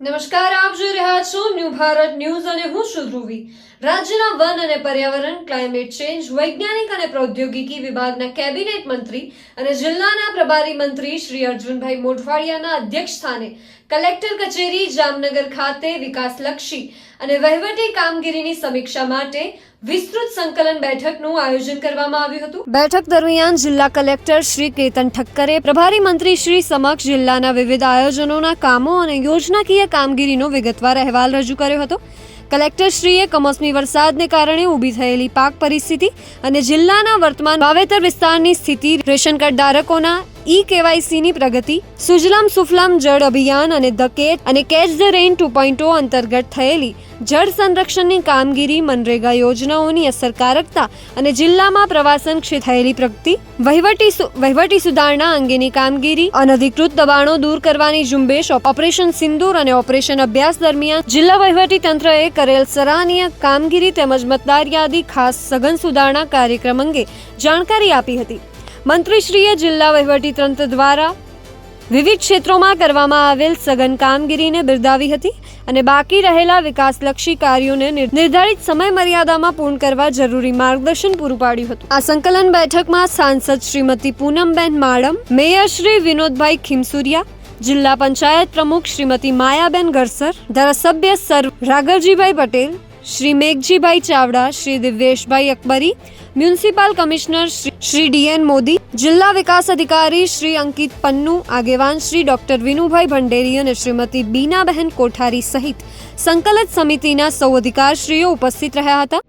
નમસ્કાર, આપ જોઈ રહ્યા છો ન્યૂ ભારત ન્યૂઝ અને હું છું ધ્રુવી. રાજ્યના વન અને પર્યાવરણ ક્લાઇમેટ ચેન્જ વૈજ્ઞાનિક અને પ્રૌદ્યોગિકી વિભાગના કેબિનેટ મંત્રી અને જિલ્લાના પ્રભારી મંત્રી શ્રી અર્જુનભાઈ મોઢવાડિયાના અધ્યક્ષ સ્થાને કલેક્ટર કચેરી, જામનગર ખાતે વિકાસલક્ષી અને વહીવટી કામગીરીની સમીક્ષા માટે વિસ્તૃત સંકલન બેઠકનું આયોજન કરવામાં આવ્યું હતું. બેઠક દરમિયાન જિલ્લા કલેક્ટર શ્રી કેતન ઠક્કરે, પ્રભારી મંત્રી શ્રી સમક્ષ જિલ્લાના વિવિધ આયોજનોના કામો અને યોજનાકીય કામગીરીનો વિગતવાર અહેવાલ રજૂ કર્યો હતો. કલેક્ટરશ્રીએ કમોસમી વરસાદને કારણે ઊભી થયેલી પાક પરિસ્થિતિ અને જિલ્લાના વર્તમાન વાવેતર વિસ્તારની સ્થિતિ, રેશન કાર્ડ ધારકોના ઈ કેવાયસીની પ્રગતિ, સુજલામ સુફલામ જળ અભિયાન અને ધ કેચ અને catch the rain two point અંતર્ગત થયેલી જળ સંરક્ષણની કામગીરી, મનરેગા યોજનાઓની અસરકારકતા અને જિલ્લામાં પ્રવાસન ક્ષેત્રે થયેલી પ્રગતિ, વહીવટી વહીવટી સુધારણા અંગેની કામગીરી, અનધિકૃત દબાણો દૂર કરવાની ઝુંબેશ ઓપરેશન સિંદૂર અને ઓપરેશન અભ્યાસ દરમિયાન જિલ્લા વહીવટી તંત્રએ કરેલ સરાહનીય કામગીરી તેમજ મતદાર યાદી ખાસ સઘન સુધારણા કાર્યક્રમ અંગે જાણકારી આપી હતી. મંત્રીશ્રીએ જિલ્લા વહીવટી તંત્ર દ્વારા વિવિધ ક્ષેત્રોમાં કરવામાં આવેલ સઘન કામગીરીને બિરદાવી હતી અને બાકી રહેલા વિકાસલક્ષી કાર્યોને નિર્ધારિત સમય મર્યાદામાં પૂર્ણ કરવા જરૂરી માર્ગદર્શન પૂરું પાડ્યું હતું. આ સંકલન બેઠકમાં સાંસદ શ્રીમતી પૂનમબેન માડમ, મેયર શ્રી વિનોદભાઈ ખીમસુરિયા જિલ્લા પંચાયત પ્રમુખ શ્રીમતી માયાબેન ગરસર ધારાસભ્ય sir Raghavjibhai Patel, Shri Meghjibhai Chavda, Shri Divyeshbhai Akbari, municipal commissioner Shri- D N Modi, જિલ્લા વિકાસ અધિકારી શ્રી અંકિત પન્નુ, આગેવાન શ્રી ડોક્ટર વિનુભાઈ ભંડેરી અને શ્રીમતી બીનાબહેન કોઠારી સહિત સંકલિત સમિતિના સૌ અધિકારશ્રીઓ ઉપસ્થિત રહ્યા હતા.